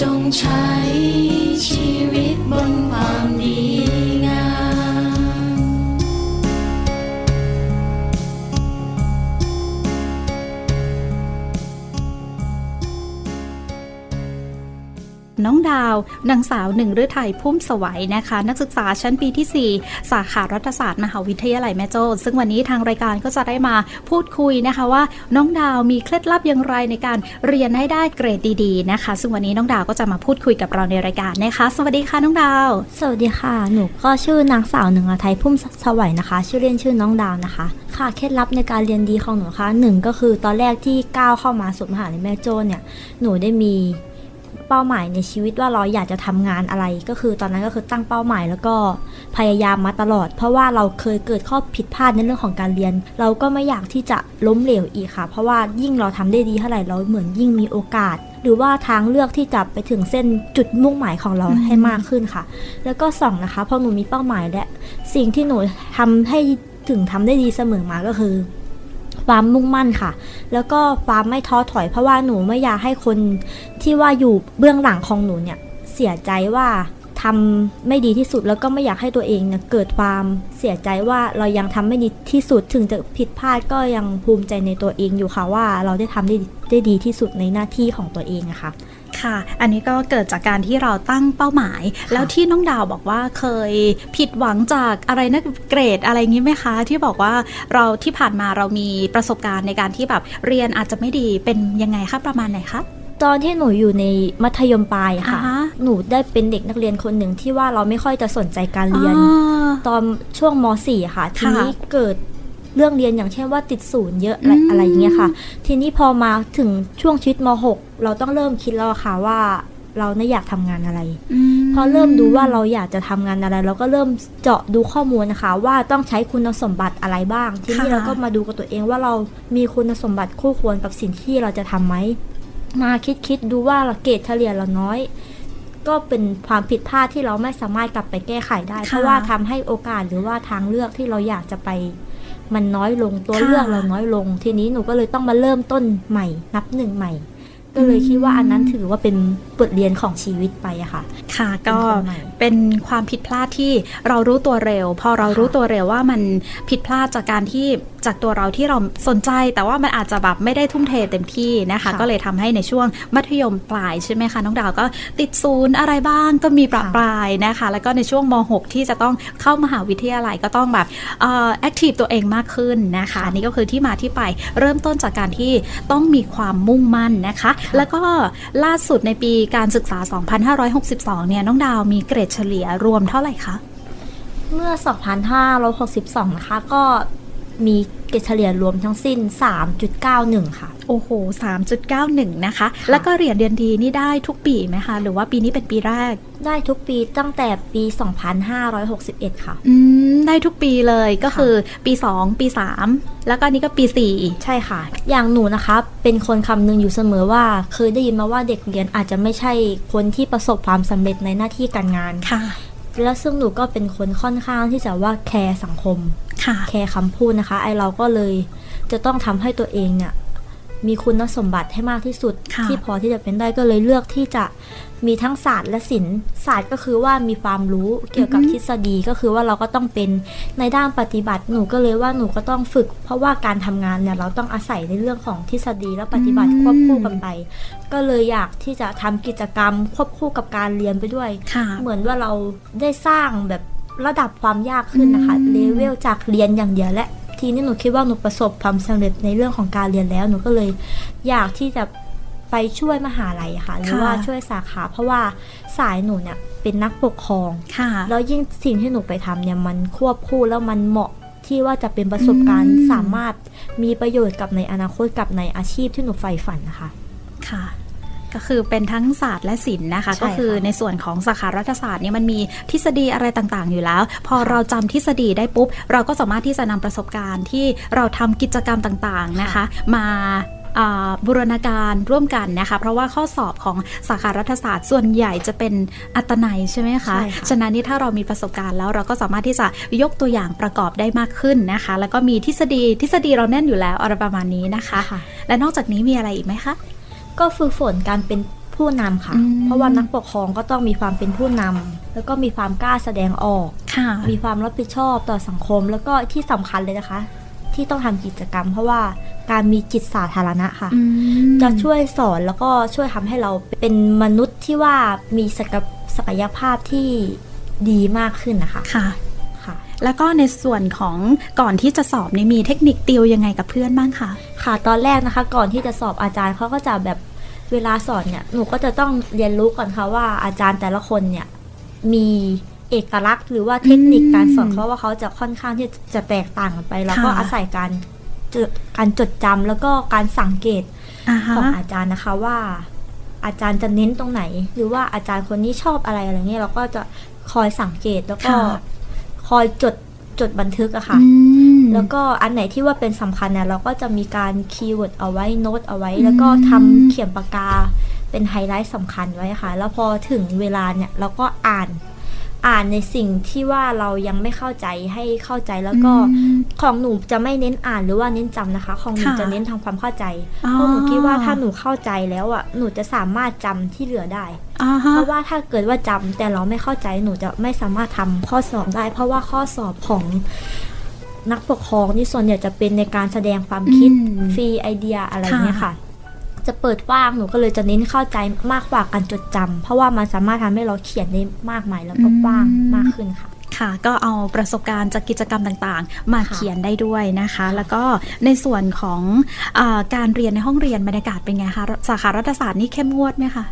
จงใช้ น้องดาวนางสาวหนึ่งฤทัยพุ่มสวัยนะคะ นักศึกษาชั้นปีที่ 4 สาขารัฐศาสตร์มหาวิทยาลัยแม่โจ้ซึ่งวันนี้ทางรายการก็จะได้มาพูดคุยนะคะว่าน้องดาวมีเคล็ดลับอย่างไรในการเรียนให้ได้เกรดดีๆนะคะ ซึ่งวันนี้น้องดาวก็จะมาพูดคุยกับเราในรายการนะคะ สวัสดีค่ะน้องดาว สวัสดีค่ะ หนูก็ชื่อนางสาวหนึ่งอาไทยพุ่มสวัยนะคะ ชื่อเล่นชื่อน้องดาวนะคะ ค่ะเคล็ดลับในการเรียนดีของหนูนะคะหนึ่งก็คือตอนแรกที่ก้าวเข้ามาสู่มหาลัยแม่โจ้เนี่ยหนูได้มี เป้าหมายในชีวิตว่าเราอยากจะทำงานอะไร ก็คือตอนนั้นก็คือตั้งเป้าหมายแล้วก็พยายามมาตลอด เพราะว่าเราเคยเกิดข้อผิดพลาดในเรื่องของการเรียน เราก็ไม่อยากที่จะล้มเหลวอีกค่ะ เพราะว่ายิ่งเราทำได้ดีเท่าไหร่เราเหมือนยิ่งมีโอกาส หรือว่าทางเลือกที่จะไปถึงเส้นจุดมุ่งหมายของเราอืมให้มากขึ้นค่ะ แล้วก็สองนะคะพอหนูมีเป้าหมายและสิ่งที่หนูทำให้ถึงทำได้ดีเสมอมาก็คือ ความมุ่งมั่นค่ะ แล้วก็ความไม่ท้อถอยเพราะว่าหนูไม่อยากให้คนที่ว่าอยู่เบื้องหลังของหนูเนี่ยเสียใจว่าทำไม่ดีที่สุดแล้วก็ไม่อยากให้ตัวเองเนี่ยเกิดความเสียใจว่าเรายังทำไม่ดีที่สุดถึงจะผิดพลาดก็ยังภูมิใจในตัวเองอยู่ค่ะว่าเราได้ทำได้ได้ดีที่สุดในหน้าที่ของตัวเองนะคะ ค่ะ อันนี้ก็เกิดจากการที่เราตั้งเป้าหมาย แล้วที่น้องดาวบอกว่าเคยผิดหวังจากอะไรนะเกรดอะไรงี้ไหมคะ ที่บอกว่าเราที่ผ่านมาเรามีประสบการณ์ในการที่แบบเรียนอาจจะไม่ดีเป็นยังไงคะประมาณไหนคะตอนที่หนูอยู่ในมัธยมปลายอะค่ะอ่าฮะหนูได้เป็นเด็กนักเรียนคนหนึ่งที่ว่าเราไม่ค่อยจะสนใจการเรียนอ่าตอนช่วงม .4 อะค่ะ ทีนี้ค่ะเกิด เรื่องเรียนอย่างเช่นว่าติดศูนย์เยอะอืมอะไรอย่างเงี้ยค่ะ ทีนี้พอมาถึงช่วงชีวิตม .6 เราต้องเริ่มคิดแล้วอะค่ะว่าเราไม่อยากทำงานอะไรมพอเริ่มดูว่าเราอยากจะทำงานอะไร เราก็เริ่มเจาะดูข้อมูลนะคะ ว่าต้องใช้คุณสมบัติอะไรบ้าง ทีนี้ค่ะเราก็มาดูกับตัวเองว่าเรามีคุณสมบัติคู่ควรกับสิ่งที่เราจะทำไหมมาคิดคิดดูว่าเราเกรดเฉลี่ยเราน้อย ก็เป็นความผิดพลาดที่เราไม่สามารถกลับไปแก้ไขได้ค่ะเพราะว่าทำให้โอกาสหรือว่าทางเลือกที่เราอยากจะไป มันน้อยลงตัวค่ะเลือกเราน้อยลง ทีนี้หนูก็เลยต้องมาเริ่มต้นใหม่ นับหนึ่งใหม่ ก็เลยคิดว่าอันนั้นถือว่าเป็นบทเรียนของชีวิตไปอะค่ะ ค่ะเป็นก็คนใหม่เป็นความผิดพลาดที่เรารู้ตัวเร็ว พอเราค่ะรู้ตัวเร็วว่ามันผิดพลาดจากการที่จากตัวเราที่เราสนใจ แต่ว่ามันอาจจะแบบไม่ได้ทุ่มเทเต็มที่นะคะค่ะก็เลยทำให้ในช่วงมัธยมปลายใช่ไหมคะน้องดาวก็ติดศูนย์อะไรบ้างก็มีประค่ะปรายนะคะ แล้วก็ในช่วงม .6 ที่จะต้องเข้ามหาวิทยาลัยก็ต้องแบบแอคทีฟตัวเองมากขึ้นนะคะอันนี่ก็คือที่มาที่ไปเริ่มต้นจากการที่ต้องมีความมุ่งมั่นนะคะแล้วก็ล่าสุดในปีการศึกษา 2562 เนี่ยน้องดาวมีเกรดเฉลี่ยรวมเท่าไหร่คะ เมื่อ 2562 นะคะ ก็ มีเกรดเฉลี่ยรวมทั้งสิ้น 3.91 ค่ะ โอ้โห 3.91 นะคะ แล้วก็เหรียญเรียนดีนี่ได้ทุกปีไหมคะ หรือว่าปีนี้เป็นปีแรก ได้ทุกปีตั้งแต่ปี 2561 ค่ะ อืม ได้ทุกปีเลยก็คือปี 2 ปี 3 แล้วก็นี่ก็ปีใช่ค่ะ อย่างหนูนะคะเป็นคนคำนึงอยู่เสมอว่า เคยได้ยินมาว่าเด็กเรียนอาจจะไม่ใช่คนที่ประสบความสำเร็จในหน้าที่การงาน4ค่ะ และซึ่งหนูก็เป็นคนค่อนข้างที่จะว่าแคร์สังคมค่ะ แคร์คำพูดนะคะ ไอเราก็เลยจะต้องทำให้ตัวเองเนี่ยมีคุณสมบัติให้มากที่สุดค่ะที่พอที่จะเป็นได้ก็เลยเลือกที่จะมีทั้งศาสตร์และศิลป์ศาสตร์ก็คือว่ามีความรู้เกี่ยวกับทฤษฎีก็คือว่าเราก็ต้องเป็นในด้านปฏิบัติหนูก็เลยว่าหนูก็ต้องฝึก เพราะว่าการทำงานเนี่ยเราต้องอาศัยในเรื่องของทฤษฎีและปฏิบัติควบคู่กันไป ก็เลยอยากที่จะทำกิจกรรมควบคู่กับการเรียนไปด้วยค่ะเหมือนว่าเราได้สร้างแบบ ระดับความยากขึ้นนะคะอืมเลเวลจากเรียนอย่างเดียวและทีนี้หนูคิดว่าหนูประสบความสำเร็จในเรื่องของการเรียนแล้วหนูก็เลยอยากที่จะไปช่วยมหาลัยอะค่ะ หรือว่าช่วยสาขา เพราะว่าสายหนูเนี่ยเป็นนักปกครองค่ะแล้วยิ่งสิ่งที่หนูไปทำเนี่ยมันควบคู่แล้วมันเหมาะที่ว่าจะเป็นประสบการณ์อืมสามารถมีประโยชน์กับในอนาคตกับในอาชีพที่หนูใฝ่ฝันนะคะ ค่ะ ก็คือเป็นทั้งศาสตร์และศิลป์นะคะใช่ก็คือค่ะในส่วนของสาขารัฐศาสตร์เนี่ยมันมีทฤษฎีอะไรต่างๆ อยู่แล้ว พอค่ะเราจำทฤษฎีได้ปุ๊บ เราก็สามารถที่จะนำประสบการณ์ที่เราทำกิจกรรมต่างๆนะคะมาอ่าบูรณาการร่วมกันนะคะ เพราะว่าข้อสอบของสาขารัฐศาสตร์ส่วนใหญ่จะเป็นอัตนัยใช่ไหมคะใช่ค่ะฉะนั้นนี่ถ้าเรามีประสบการณ์แล้วเราก็สามารถที่จะยกตัวอย่างประกอบได้มากขึ้นนะคะ แล้วก็มีทฤษฎีทฤษฎีเราแน่นอยู่แล้วอะไรประมาณนี้นะคะค่ะและนอกจากนี้มีอะไรอีกไหมคะ ก็ฝึกฝนการเป็นผู้นำค่ะ อืม เพราะว่านักปกครองก็ต้องมีความเป็นผู้นำแล้วก็มีความกล้าแสดงออก ค่ะ มีความรับผิดชอบต่อสังคม แล้วก็ที่สำคัญเลยนะคะ ที่ต้องทำกิจกรรม เพราะว่าการมีจิตสาธารณะค่ะ อืมจะช่วยสอนแล้วก็ช่วยทำให้เราเป็นมนุษย์ที่ว่ามีศักยศักยภาพที่ดีมากขึ้นนะคะ ค่ะค่ะ แล้วก็ในส่วนของก่อนที่จะสอบนี่มีเทคนิคติวยังไงกับเพื่อนบ้างคะค่ะตอนแรกนะคะ ก่อนที่จะสอบอาจารย์เขาก็จะแบบเวลาสอนเนี่ยหนูก็จะต้องเรียนรู้ก่อนค่ะว่าอาจารย์แต่ละคนเนี่ยมีเอกลักษณ์ หรือว่าเทคนิคการสอนเขาว่าเขาจะค่อนข้างที่จะแตกต่างกันไป แล้วก็ค่ะอาศัยการจดการจดจำแล้วก็การสังเกตอ่าขฮะองอาจารย์นะคะว่าอาจารย์จะเน้นตรงไหน หรือว่าอาจารย์คนนี้ชอบอะไรอะไรเงี้ยเราก็จะคอยสังเกตแล้วก็ ค่ะคอยจดจดบันทึกอะค่ะอืมแล้วก็อันไหนที่ว่าเป็นสำคัญเนี่ยเราก็จะมีการคีย์เวิร์ดเอาไว้โน้ตเอาไว้อืมแล้วก็ทำเขียนปากกาเป็นไฮไลท์สำคัญไว้ค่ะ แล้วพอถึงเวลาเนี่ยเราก็อ่าน อ่านในสิ่งที่ว่าเรายังไม่เข้าใจให้เข้าใจแล้วก็อืมของหนูจะไม่เน้นอ่านหรือว่าเน้นจำนะคะ ของหนูค่ะจะเน้นทำความเข้าใจอ๋อเพราะหนูคิดว่าถ้าหนูเข้าใจแล้วอะหนูจะสามารถจำที่เหลือได้อ่าฮะเพราะว่าถ้าเกิดว่าจำแต่เราไม่เข้าใจหนูจะไม่สามารถทำข้อสอบได้ เพราะว่าข้อสอบของนักปกครองนี่ส่วนใหญ่จะเป็นในการแสดงความคิดอืมฟรีไอเดียอะไรเงี้ยค่ะค่ะ จะเปิดกว้างหนูก็เลยจะเน้นเข้าใจมากกว่าการจดจำเพราะว่ามันสามารถทำให้เราเขียนได้มากมายแล้วก็กว้างมากขึ้นค่ะค่ะก็เอาประสบการณ์จากกิจกรรมต่างๆ มาค่ะเขียนได้ด้วยนะคะ แล้วก็ในส่วนของอาการเรียนในห้องเรียนบรรยากาศเป็นไงคะสาขารัฐศาสตร์นี่เข้มงวดไหมคะ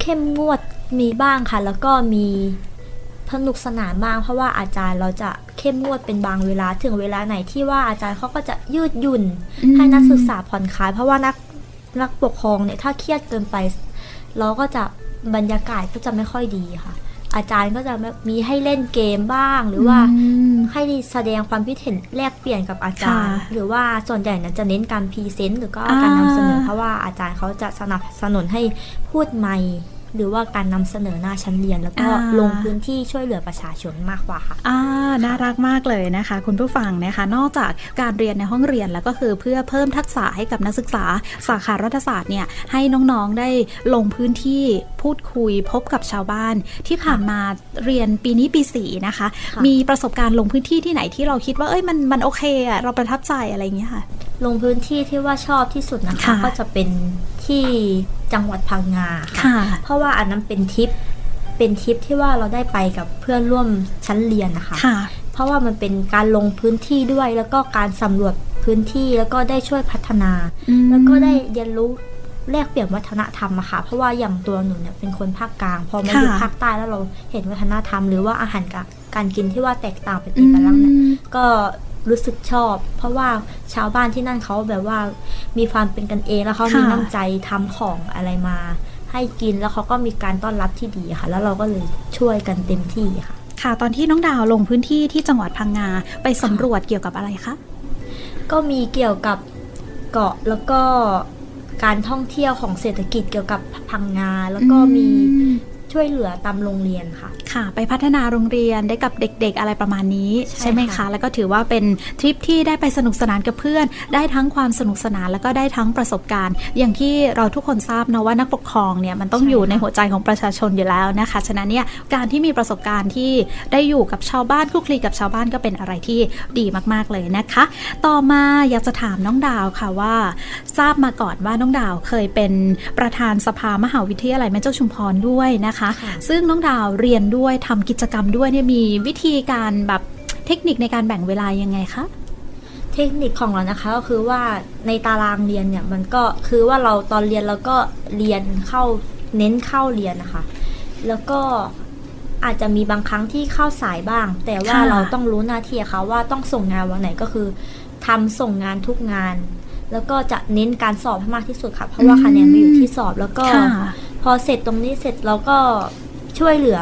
เข้มงวดมีบ้างค่ะ แล้วก็มีสนุกสนานบ้าง เพราะว่าอาจารย์เราจะเข้มงวดเป็นบางเวลาถึงเวลาไหนที่ว่าอาจารย์เขาก็จะยืดหยุ่นอืมให้นักศึกษาผ่อนคลาย เพราะว่านัก นักปกครองเนี่ยถ้าเครียดเกินไป เราก็จะบรรยากาศก็จะไม่ค่อยดีค่ะ อาจารย์ก็จะมีให้เล่นเกมบ้าง หรือว่ามให้แสดงความคิดเห็นแลกเปลี่ยนกับอาจารย์ค่ะหรือว่าส่วนใหญ่นั้นจะเน้นการพรีเซนต์หรือก็อ่าการนำเสนอเพราะว่าอาจารย์เขาจะสนับสนุนให้พูดไม่ หรือว่าการนำเสนอหน้าชั้นเรียน แล้วก็อ่าลงพื้นที่ช่วยเหลือประชาชนมากกว่าค่ะอ่าน่ารักมากเลยนะคะ คุณผู้ฟังนะคะ นอกจากการเรียนในห้องเรียนแล้วก็คือเพื่อเพิ่มทักษะให้กับนักศึกษาสาขารัฐศาสตร์เนี่ยให้น้องๆได้ลงพื้นที่พูดคุยพบกับชาวบ้าน ที่ผ่านมาเรียนปีนี้ปีสี่นะคะค่ะมีประสบการณ์ลงพื้นที่ที่ไหนที่เราคิดว่าเอ้ยมันมันโอเคอะเราประทับใจอะไรอย่างเงี้ยค่ะลงพื้นที่ที่ว่าชอบที่สุดนะคะค่ะก็จะเป็น ที่จังหวัดพังงาค่ะค่ะ เพราะว่าอันนั้นเป็นทริปเป็นทริปที่ว่าเราได้ไปกับเพื่อนร่วมชั้นเรียนนะคะค่ะเพราะว่ามันเป็นการลงพื้นที่ด้วยแล้วก็การสำรวจพื้นที่แล้วก็ได้ช่วยพัฒนาอืมแล้วก็ได้เรียนรู้แลกเปลี่ยนวัฒนธรรมอะค่ะ เพราะว่าอย่างตัวหนูเนี่ยเป็นคนภาคกลาง พอมาอยู่ค่ะภาคใต้แล้วเราเห็นวัฒนธรรม หรือว่าอาหารกับการกินที่ว่าแตกต่างเป็นเอกลักษณ์เนี่ยอืมก็ รู้สึกชอบ เพราะว่าชาวบ้านที่นั่นเขาแบบว่ามีความเป็นกันเองแล้วเขามีค่ะน้ำใจทำของอะไรมา ให้กินแล้วเขาก็มีการต้อนรับที่ดีค่ะ แล้วเราก็เลยช่วยกันเต็มที่ค่ะ ค่ะ ตอนที่น้องดาวลงพื้นที่ที่จังหวัดพังงาไปสำรวจเกี่ยวกับอะไรคะก็มีเกี่ยวกับเกาะแล้วก็การท่องเที่ยวของเศรษฐกิจเกี่ยวกับพังงา แล้วก็มีอืม ช่วยเหลือตามโรงเรียนค่ะ ค่ะ ไปพัฒนาโรงเรียนได้กับเด็กๆอะไรประมาณนี้ ใช่ใช่ไหมคะค่ะแล้วก็ถือว่าเป็นทริปที่ได้ไปสนุกสนานกับเพื่อน ได้ทั้งความสนุกสนานแล้วก็ได้ทั้งประสบการณ์ อย่างที่เราทุกคนทราบนะว่านักปกครองเนี่ยมันต้องอยู่ในหัวใจของประชาชนอยู่แล้วนะคะ ฉะนั้นเนี่ยการที่มีประสบการณ์ที่ได้อยู่กับชาวบ้านคลุกคลีกับชาวบ้านก็เป็นอะไรที่ดีมากๆเลยนะคะ ต่อมาอยากจะถามน้องดาวค่ะว่า ทราบมาก่อนว่าน้องดาวเคยเป็นประธานสภามหาวิทยาลัยแม่เจ้าชุมพรด้วยนะคะค่ะซึ่งน้องดาวเรียนด้วยทำกิจกรรมด้วยเนี่ยมีวิธีการแบบเทคนิคในการแบ่งเวลายังไงคะเทคนิคของเรานะคะก็คือว่าในตารางเรียนเนี่ยมันก็คือว่าเราตอนเรียนเราก็เรียนเข้าเน้นเข้าเรียนนะคะ แล้วก็อาจจะมีบางครั้งที่เข้าสายบ้าง แต่ว่าค่ะเราต้องรู้หน้าที่อะค่ะว่าต้องส่งงานวันไหนก็คือทำส่งงานทุกงาน แล้วก็จะเน้นการสอบให้มากที่สุดค่ะ เพราะว่าคะแนนมาอยู่ที่สอบแล้วก็ค่ะ พอเสร็จตรงนี้เสร็จเราก็ช่วยเหลือ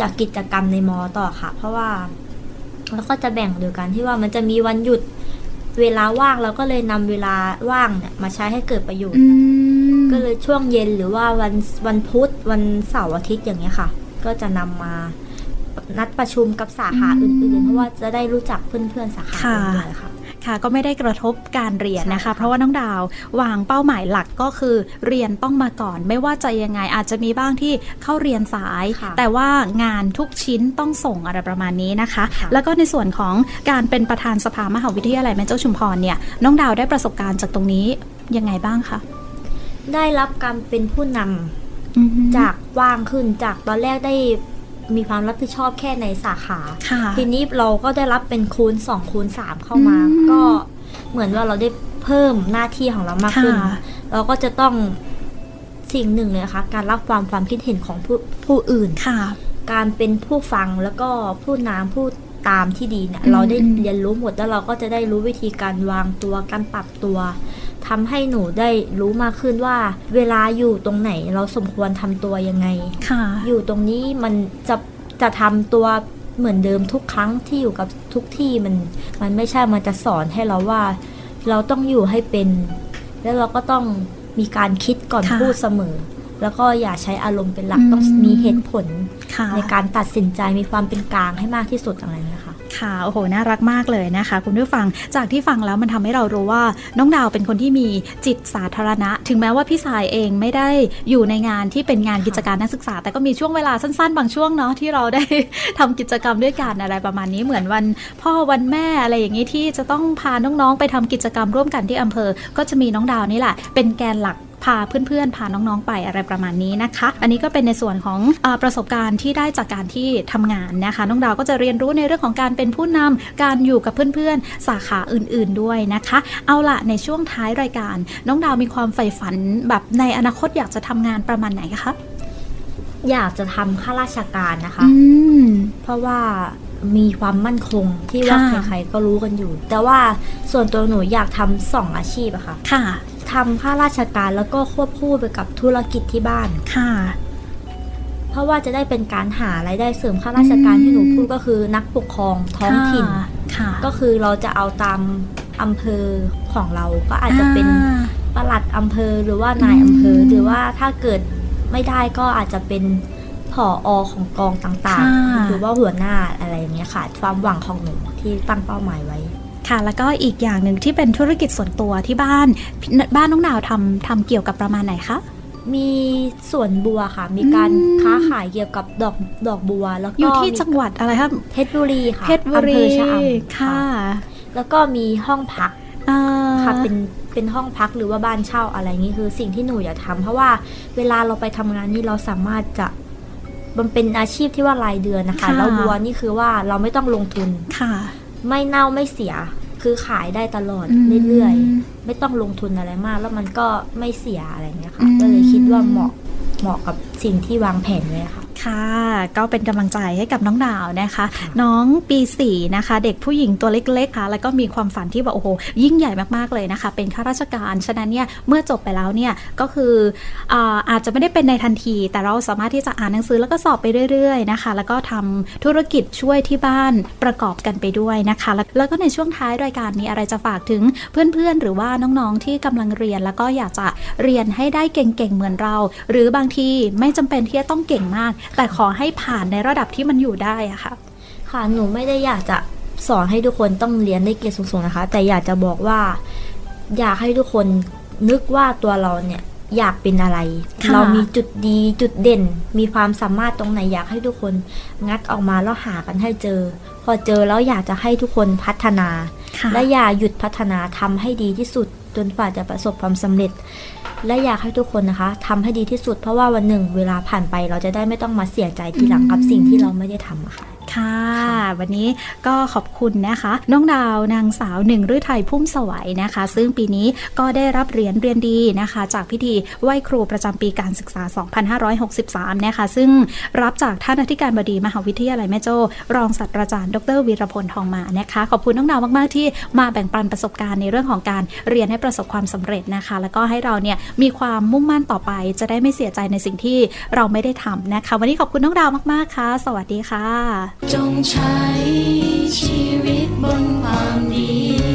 จากกิจกรรมในมอต่อค่ะ เพราะว่าเราก็จะแบ่งโดยการที่ว่ามันจะมีวันหยุดเวลาว่างเราก็เลยนำเวลาว่างเนี่ยมาใช้ให้เกิดประโยชน์อืมก็เลยช่วงเย็นหรือว่าวันวันพุธวันเสาร์อาทิตย์อย่างเงี้ยค่ะ ก็จะนำมานัดประชุมกับสาขาอืมอื่นๆ เพราะว่าจะได้รู้จักเพื่อนๆสาขาอื่นด้วยค่ะนะ คะก็ไม่ได้กระทบการเรียนนะคะใช่ค่ะเพราะว่าน้องดาววางเป้าหมายหลักก็คือเรียนต้องมาก่อน ไม่ว่าจะยังไงอาจจะมีบ้างที่เข้าเรียนสายค่ะแต่ว่างานทุกชิ้นต้องส่งอะไรประมาณนี้นะคะค่ะแล้วก็ในส่วนของการเป็นประธานสภามหาวิทยาลัยแม่เจ้าชุมพรเนี่ยน้องดาวได้ประสบการณ์จากตรงนี้ยังไงบ้างคะได้รับการเป็นผู้นำจากกว้างขึ้นจากตอนแรกได้ มีความรับผิดชอบแค่ในสาขาค่ะทีนี้เราก็ได้รับเป็นคูณ2คูณ3เข้ามาอืมก็เหมือนว่าเราได้เพิ่มหน้าที่ของเรามากขึ้นค่ะเราก็จะต้องสิ่งหนึ่งเลยนะคะการรับความความคิดเห็นของผู้ผู้อื่นค่ะ การเป็นผู้ฟังแล้วก็ผู้น้ำผู้ตามที่ดีเนี่ยอืมเราได้เรียนรู้หมดแล้วเราก็จะได้รู้วิธีการวางตัวการปรับตัว ทำให้หนูได้รู้มากขึ้นว่า เวลาอยู่ตรงไหนเราสมควรทำตัวยังไงค่ะ อยู่ตรงนี้มันจะจะทำตัวเหมือนเดิมทุกครั้งที่อยู่กับทุกที่มันมันไม่ใช่มันจะสอนให้เราว่า เราต้องอยู่ให้เป็น แล้วเราก็ต้องมีการคิดก่อนค่ะพูดเสมอ แล้วก็อย่าใช้อารมณ์เป็นหลักอืมต้องมีเหตุผลค่ะในการตัดสินใจมีความเป็นกลางให้มากที่สุดอะไรอย่ ค่ะคะโอ้โหน่ารักมากเลยนะคะ คุณผู้ฟังจากที่ฟังแล้วมันทำให้เรารู้ว่าน้องดาวเป็นคนที่มีจิตสาธารณะ ถึงแม้ว่าพี่สายเองไม่ได้อยู่ในงานที่เป็นงานกิจการนักศึกษา แต่ก็มีช่วงเวลาสั้นๆ บางช่วงเนาะที่เราได้ทำกิจกรรมด้วยกันอะไรประมาณนี้เหมือนวัน พ่อวันแม่อะไรอย่างนี้ที่จะต้องพาน้องๆ ไปทำกิจกรรมร่วมกันที่อำเภอ ก็จะมีน้องดาวนี่แหละเป็นแกนหลัก พาเพื่อนๆ พาน้องๆไปอะไรประมาณนี้นะคะ อันนี้ก็เป็นในส่วนของอาประสบการณ์ที่ได้จากการที่ทำงานนะคะ น้องดาวก็จะเรียนรู้ในเรื่องของการเป็นผู้นำการอยู่กับเพื่อนๆ สาขาอื่นๆด้วยนะคะ เอาละในช่วงท้ายรายการ น้องดาวมีความใฝ่ฝันแบบในอนาคตอยากจะทำงานประมาณไหนคะอยากจะทำข้าราชการนะคะอืมเพราะว่ามีความมั่นคงที่ว่าค่ะใครๆก็รู้กันอยู่ แต่ว่าส่วนตัวหนูอยากทำสองอาชีพอะค่ะ ค่ะ ทำข้าราชการแล้วก็ควบคู่ไปกับธุรกิจที่บ้าน ค่ะ เพราะว่าจะได้เป็นการหารายได้เสริมข้าราชการอืมที่หนูพูดก็คือนักปกครองท้องถิ่น ค่ะ ก็คือเราจะเอาตามอำเภอของเราก็อาจจะเป็นอ่าปลัดอำเภอหรือว่านายอำเภออืมหรือว่าถ้าเกิดไม่ได้ก็อาจจะเป็นผออของกองต่างค่ะๆหรือว่าหัวหน้าอะไรอย่างเงี้ยค่ะ ความหวังของหนูที่ตั้งเป้าหมายไว้ ค่ะ แล้วก็อีกอย่างหนึ่งที่เป็นธุรกิจส่วนตัวที่บ้าน บ้านน้องดาวทำทำเกี่ยวกับประมาณไหนคะมีสวนบัวค่ะ มีการอืมค้าขายเกี่ยวกับดอกดอกบัว แล้วก็อยู่ที่มีจังหวัดอะไรครับเพชรบุรีค่ะเพชรบุรีอำเภอชะอำค่ะ แล้วก็มีห้องพักอ่าค่ะเป็นเป็นห้องพักหรือว่าบ้านเช่าอะไรอย่างนี้คือสิ่งที่หนูอยากทำเพราะว่าเวลาเราไปทำงานนี่เราสามารถจะมันเป็นอาชีพที่ว่ารายเดือนนะคะค่ะแล้วบัวนี่คือว่าเราไม่ต้องลงทุนค่ะ ไม่เน่าไม่เสีย คือขายได้ตลอดอืมเรื่อยๆ ไม่ต้องลงทุนอะไรมาก แล้วมันก็ไม่เสียอะไรอย่างเงี้ยอืค่ะมก็เลยคิดว่าเหมาะเหมาะกับสิ่งที่วางแผนไว้ค่ะ ค่ะ ก็เป็นกำลังใจให้กับน้องดาวนะคะค่ะน้องปี4นะคะ เด็กผู้หญิงตัวเล็กๆค่ะ แล้วก็มีความฝันที่แบบโอ้โหยิ่งใหญ่มากๆเลยนะคะ เป็นข้าราชการฉะนั้นเนี่ยเมื่อจบไปแล้วเนี่ยก็คืออาอาจจะไม่ได้เป็นในทันที แต่เราสามารถที่จะอ่านหนังสือแล้วก็สอบไปเรื่อยๆนะคะ แล้วก็ทำธุรกิจช่วยที่บ้านประกอบกันไปด้วยนะคะ แล้วแล้วก็ในช่วงท้ายรายการมีอะไรจะฝากถึงเพื่อนๆ หรือว่าน้องๆที่กำลังเรียน แล้วก็อยากจะเรียนให้ได้เก่งๆเหมือนเรา หรือบางทีไม่จำเป็นที่จะต้องเก่งมากแต่ขอให้ผ่านในระดับที่มันอยู่ได้อะค่ะ ค่ะหนูไม่ได้อยากจะสอนให้ทุกคนต้องเรียนได้เกรดสูงๆนะคะ แต่อยากจะบอกว่า อยากให้ทุกคนนึกว่าตัวเราเนี่ยอยากเป็นอะไร ค่ะ เรามีจุดดีจุดเด่น มีความสามารถตรงไหนอยากให้ทุกคน งัดออกมาแล้วหากันให้เจอ พอเจอแล้วอยากจะให้ทุกคนพัฒนาค่ะและอย่าหยุดพัฒนาทำให้ดีที่สุดจนกว่าจะประสบความสำเร็จ และอยากให้ทุกคนนะคะทำให้ดีที่สุดเพราะว่าวันหนึ่งเวลาผ่านไปเราจะได้ไม่ต้องมาเสียใจทีหลังกับสิ่งที่เราไม่ได้ทำอะค่ะ ค่ะ วันนี้ก็ขอบคุณนะคะ น้องดาวนางสาวหนึ่งฤทัยพุ่มสวัยนะคะ ซึ่งปีนี้ก็ได้รับเหรียญเรียนดีนะคะ จากพิธีไหว้ครูประจำปีการศึกษา 2563 นะคะ ซึ่งรับจากท่านอธิการบดีมหาวิทยาลัยแม่โจ้รองศาสตราจารย์ ดรวีรพลทองมานะคะ ขอบคุณน้องดาวมาก ๆ ที่มาแบ่งปันประสบการณ์ในเรื่องของการเรียนให้ประสบความสำเร็จนะคะ แล้วก็ให้เราเนี่ยมีความมุ่งมั่นต่อไป จะได้ไม่เสียใจในสิ่งที่เราไม่ได้ทำนะคะ วันนี้ขอบคุณน้องดาวมาก ๆ ค่ะ สวัสดีค่ะจงใช้ชีวิตบนความดี